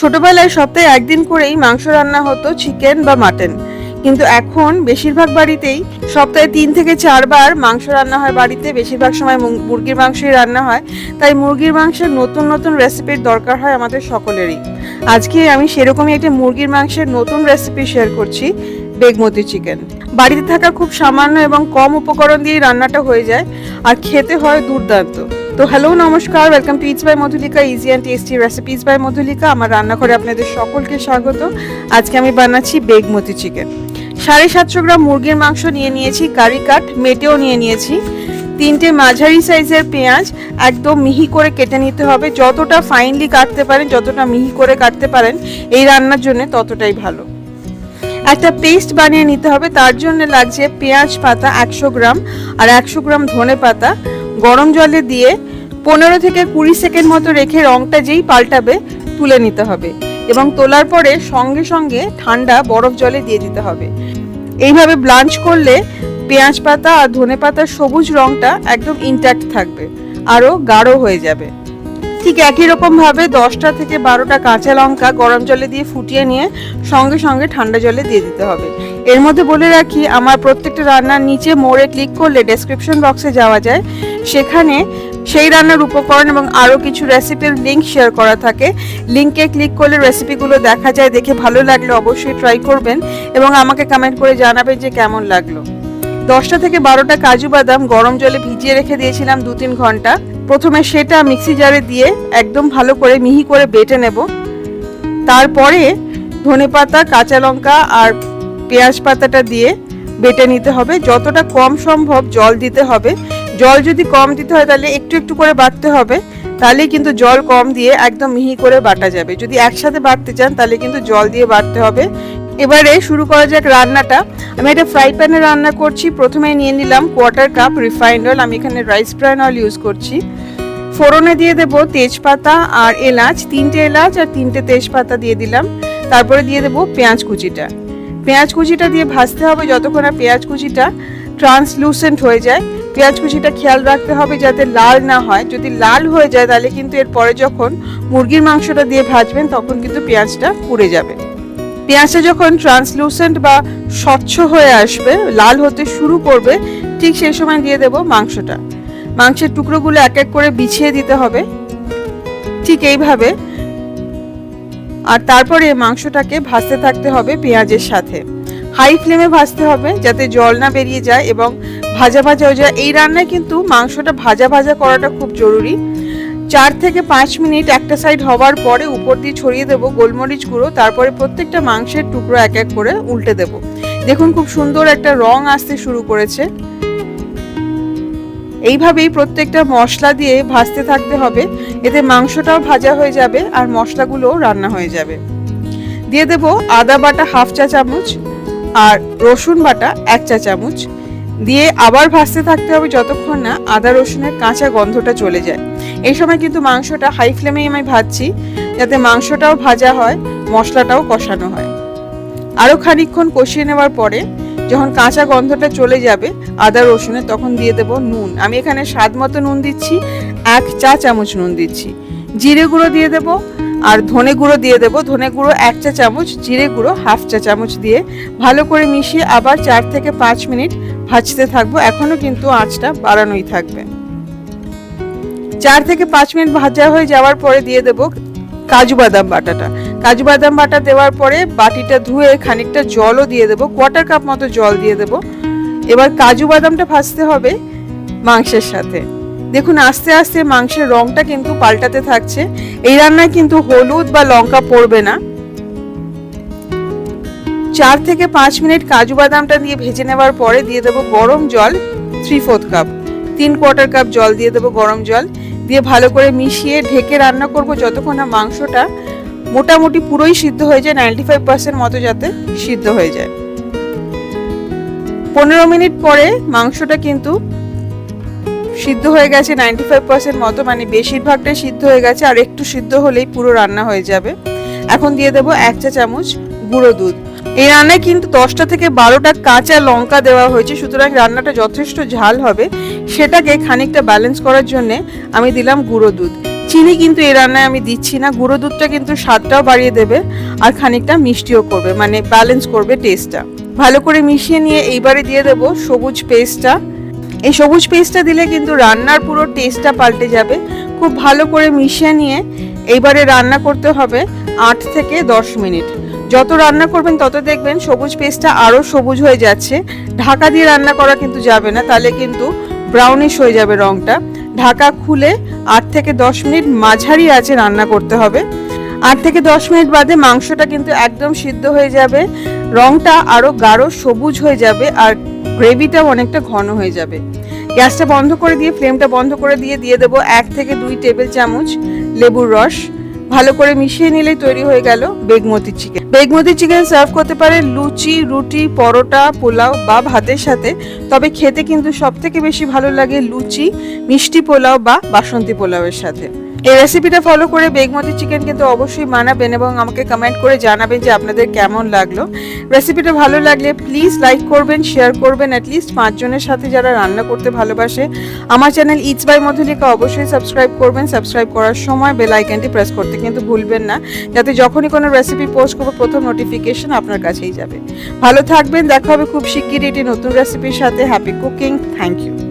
ছোটবেলায় সপ্তাহে একদিন করেই মাংস রান্না হতো চিকেন বা মাটন। কিন্তু এখন বেশিরভাগ বাড়িতেই সপ্তাহে তিন থেকে চারবার মাংস রান্না হয় বাড়িতে। বেশিরভাগ সময় মুরগির মাংসই রান্না হয়। তাই মুরগির মাংসের নতুন নতুন রেসিপির দরকার হয় আমাদের সকলেরই। আজকে আমি সেরকমই একটি মুরগির মাংসের নতুন রেসিপি শেয়ার করছি, বেগমতি চিকেন। বাড়িতে থাকা খুব সামান্য এবং কম উপকরণ দিয়ে রান্নাটা হয়ে যায়, আর খেতে হয় দুর্দান্ত। তো হ্যালো নমস্কার welcome to it's by Madhulika easy and tasty recipes by Madhulika আমার রান্নাঘরে আপনাদের সকলকে স্বাগত। আজকে আমি বানাচ্ছি বেগমতি চিকেন সাড়ে সাতশো গ্রাম মুরগির মাংস নিয়ে নিয়েছি কারি কাট মেটেও নিয়ে নিয়েছি। তিনটে মাঝারি সাইজের পেঁয়াজ, একদম মিহি করে কেটে নিতে হবে। যতটা ফাইনলি কাটতে পারেন, যতটা মিহি করে কাটতে পারেন, এই রান্নার জন্য ততটাই ভালো। একটা পেস্ট বানিয়ে নিতে হবে, তার জন্য লাগছে পেঁয়াজ পাতা একশো গ্রাম আর একশো গ্রাম ধনে পাতা। গরম জলে দিয়ে পনেরো থেকে কুড়ি সেকেন্ড মতো রেখে রংটা যেই পাল্টাবে, তুলে নিতে হবে। এবং তোলার পরে সঙ্গে সঙ্গে ঠান্ডা বরফ জলে দিয়ে দিতে হবে। এইভাবে ব্লাঞ্চ করলে পেঁয়াজ পাতা আর ধনে পাতার সবুজ রংটা একদম ইনট্যাক্ট থাকবে, আরও গাঢ় হয়ে যাবে। ঠিক একই রকম ভাবে দশটা থেকে বারোটা কাঁচা লঙ্কা গরম জলে দিয়ে ফুটিয়ে নিয়ে সঙ্গে সঙ্গে ঠান্ডা জলে দিয়ে দিতে হবে। এর মধ্যে বলে রাখি, আমার প্রত্যেকটা রান্নার নিচে মোড়ে ক্লিক করলে ডেসক্রিপশন বক্সে যাওয়া যায়। সেখানে সেই রান্নার উপকরণ এবং আরও কিছু রেসিপির লিঙ্ক শেয়ার করা থাকে। লিঙ্কে ক্লিক করলে রেসিপিগুলো দেখা যায়, দেখে ভালো লাগলে অবশ্যই ট্রাই করবেন এবং আমাকে কমেন্ট করে জানাবেন যে কেমন লাগল। দশটা থেকে বারোটা কাজু বাদাম গরম জলে ভিজিয়ে রেখে দিয়েছিলাম দু তিন ঘণ্টা। প্রথমে সেটা মিক্সি জারে দিয়ে একদম ভালো করে মিহি করে বেটে নেব। তারপরে ধনেপাতা কাঁচা লঙ্কা আর পেঁয়াজ পাতাটা দিয়ে বেটে নিতে হবে। যতটা কম সম্ভব জল দিতে হবে। জল যদি কম দিতে হয় তাহলে একটু একটু করে বাটতে হবে, তাহলে কিন্তু জল কম দিয়ে একদম মিহি করে বাটা যাবে। যদি একসাথে বাটতে চান তাহলে কিন্তু জল দিয়ে বাটতে হবে। এবারে শুরু করা যাক রান্নাটা। আমি একটা ফ্রাই প্যানে রান্না করছি। প্রথমে নিয়ে নিলাম কোয়ার্টার কাপ রিফাইন্ড অয়েল আমি এখানে রাইস ব্রান অয়েল ইউজ করছি। ফোড়নে দিয়ে দেব তেজপাতা আর এলাচ, তিনটে এলাচ আর তিনটে তেজপাতা দিয়ে দিলাম। তারপরে দিয়ে দেব পেঁয়াজ কুচিটা। পেঁয়াজ কুচিটা দিয়ে ভাজতে হবে যতক্ষণ না পেঁয়াজ কুচিটা ট্রান্সলুসেন্ট হয়ে যায়। পেঁয়াজ কুচিটা খেয়াল রাখতে হবে যাতে লাল না হয়। যদি লাল হয়ে যায় তাহলে কিন্তু এরপরে যখন মুরগির মাংসটা দিয়ে ভাজবেন তখন কিন্তু পেঁয়াজটা পুড়ে যাবে। পেঁয়াজটা যখন ট্রান্সলুসেন্ট বা স্বচ্ছ হয়ে আসবে, লাল হতে শুরু করবে, ঠিক সেই সময় দিয়ে দেব মাংসটা। মাংসের টুকরোগুলো এক এক করে বিছিয়ে দিতে হবে। ঠিক এইভাবে। আর তারপরে মাংসটাকে ভাজতে থাকতে হবে পেঁয়াজের সাথে। হাই ফ্লেমে ভাজতে হবে যাতে জল না বেরিয়ে যায় এবং ভাজা ভাজা হয়ে যায়। এই রান্নায় কিন্তু মাংসটা ভাজা ভাজা করাটা খুব জরুরি। চার থেকে পাঁচ মিনিট একটা সাইড হওয়ার পরে উপর দিয়ে ছড়িয়ে দেবো গোলমরিচ গুঁড়ো, তারপরে প্রত্যেকটা মাংসের টুকরো এক এক করে উল্টে দেব। দেখুন খুব সুন্দর একটা রং আসতে শুরু করেছে। এইভাবেই প্রত্যেকটা মশলা দিয়ে ভাজতে থাকতে হবে। এতে মাংসটাও ভাজা হয়ে যাবে আর মশলাগুলোও রান্না হয়ে যাবে। দিয়ে দেব আদা বাটা হাফ চা চামচ আর রসুন বাটা এক চা চামচ। দিয়ে আবার ভাজতে থাকতে হবে যতক্ষণ না আদা রসুনের কাঁচা গন্ধটা চলে যায়। এই সময় কিন্তু মাংসটা হাই ফ্লেমেই আমি ভাজছি, যাতে মাংসটাও ভাজা হয়, মশলাটাও কষানো হয়। আরও খানিকক্ষণ কষিয়ে নেওয়ার পরে যখন কাঁচা গন্ধটা চলে যাবে আদা রসুনের, তখন দিয়ে দেব নুন। আমি এখানে স্বাদ মতো নুন দিচ্ছি, এক চা চামচ নুন দিচ্ছি। জিরে গুঁড়ো দিয়ে দেব আর ধনে গুঁড়ো দিয়ে দেব। ধনে গুঁড়ো এক চা চামচ, জিরে গুঁড়ো হাফ চা চামচ দিয়ে। ভালো করে মিশিয়ে আবার চার থেকে পাঁচ মিনিট ভাজতে থাকব। এখনও কিন্তু আঁচটা বাড়ানোই থাকবে। চার থেকে পাঁচ মিনিট ভাজা হয়ে যাওয়ার পরে দিয়ে দেব কাজু বাদাম বাটাটা। কাজু বাদাম বাটা দেওয়ার পরে বাটিটা ধুয়ে খানিকটা জলও দিয়ে দেবো। কোয়ার্টার কাপ মতো জল দিয়ে দেবো। এবার কাজু বাদামটা ভাজতে হবে মাংসের সাথে। দেখুন, আস্তে আস্তে মাংসের রংটা কিন্তু পাল্টাতে থাকছে। এই রান্নায় কিন্তু হলুদ বা লঙ্কা পড়বে না। চার থেকে পাঁচ মিনিট কাজু বাদামটা দিয়ে ভেজে নেওয়ার পরে দিয়ে দেবো গরম জল থ্রি ফোর্থ কাপ তিন কোয়ার্টার কাপ জল দিয়ে দেবো গরম জল। দিয়ে ভালো করে মিশিয়ে ঢেকে রান্না করব যতক্ষণ না মাংসটা মোটামুটি পুরোই সিদ্ধ হয়ে যায় নাইনটি ফাইভ পার্সেন্ট মতো যাতে সিদ্ধ হয়ে যায়। পনেরো মিনিট পরে মাংসটা কিন্তু সিদ্ধ হয়ে গেছে নাইনটি ফাইভ পার্সেন্ট মতো মানে বেশিরভাগটাই সিদ্ধ হয়ে গেছে, আর একটু সিদ্ধ হলেই পুরো রান্না হয়ে যাবে। এখন দিয়ে দেবো এক চা চামচ গুঁড়ো দুধ। এই রান্নায় কিন্তু দশটা থেকে বারোটা কাঁচা লঙ্কা দেওয়া হয়েছে, সুতরাং রান্নাটা যথেষ্ট ঝাল হবে। সেটাকে খানিকটা ব্যালেন্স করার জন্য আমি দিলাম গুঁড়ো দুধ। চিনি কিন্তু এই রান্নায় আমি দিচ্ছি না, গুঁড়ো দুধটা কিন্তু স্বাদটাও বাড়িয়ে দেবে আর খানিকটা মিষ্টিও করবে মানে ব্যালেন্স করবে টেস্টটা ভালো করে মিশিয়ে নিয়ে এইবারে দিয়ে দেবো সবুজ পেস্টটা এই সবুজ পেস্টটা দিলে কিন্তু রান্নার পুরো টেস্টটা পাল্টে যাবে। খুব ভালো করে মিশিয়ে নিয়ে এইবারে রান্না করতে হবে আট থেকে দশ মিনিট। যত রান্না করবেন তত দেখবেন সবুজ পেস্টটা আরও সবুজ হয়ে যাচ্ছে। ঢাকা দিয়ে রান্না করা কিন্তু যাবে না, তাহলে কিন্তু ব্রাউনিশ হয়ে যাবে রঙটা ঢাকা খুলে আট থেকে দশ মিনিট মাঝারি আছে রান্না করতে হবে। আট থেকে দশ মিনিট বাদে মাংসটা কিন্তু একদম সিদ্ধ হয়ে যাবে। রঙটা আরও গাঢ় সবুজ হয়ে যাবে আর গ্রেভিটাও অনেকটা ঘন হয়ে যাবে। গ্যাসটা বন্ধ করে দিয়ে, ফ্লেমটা বন্ধ করে দিয়ে দিয়ে দেবো এক থেকে দুই টেবিল চামচ লেবুর রস। ভালো করে মিশিয়ে নিলেই তৈরি হয়ে গেল Begumati chicken. Begumati chicken serve করতে পারে লুচি, রুটি, পরোটা, পোলাও বা ভাতের সাথে। তবে খেতে কিন্তু সব থেকে বেশি ভালো লাগে লুচি, মিষ্টি পোলাও বা বাসন্তী পোলাওয়ের সাথে। এই রেসিপিটা ফলো করে বেগমতি চিকেন কিন্তু অবশ্যই বানাবেন এবং আমাকে কমেন্ট করে জানাবেন যে আপনাদের কেমন লাগল। রেসিপিটা ভালো লাগলে প্লিজ লাইক করবেন শেয়ার করবেন অ্যাটলিস্ট পাঁচজনের সাথে যারা রান্না করতে ভালোবাসে। আমার চ্যানেল ইটস বাই মধুলিকা অবশ্যই সাবস্ক্রাইব করবেন। সাবস্ক্রাইব করার সময় বেল আইকনটি প্রেস করতে কিন্তু ভুলবেন না, যাতে যখনই কোনো রেসিপি পোস্ট করব, প্রথম নোটিফিকেশন আপনার কাছেই যাবে। ভালো থাকবেন, দেখা হবে খুব শিগগিরই একটি নতুন রেসিপির সাথে। Happy cooking thank you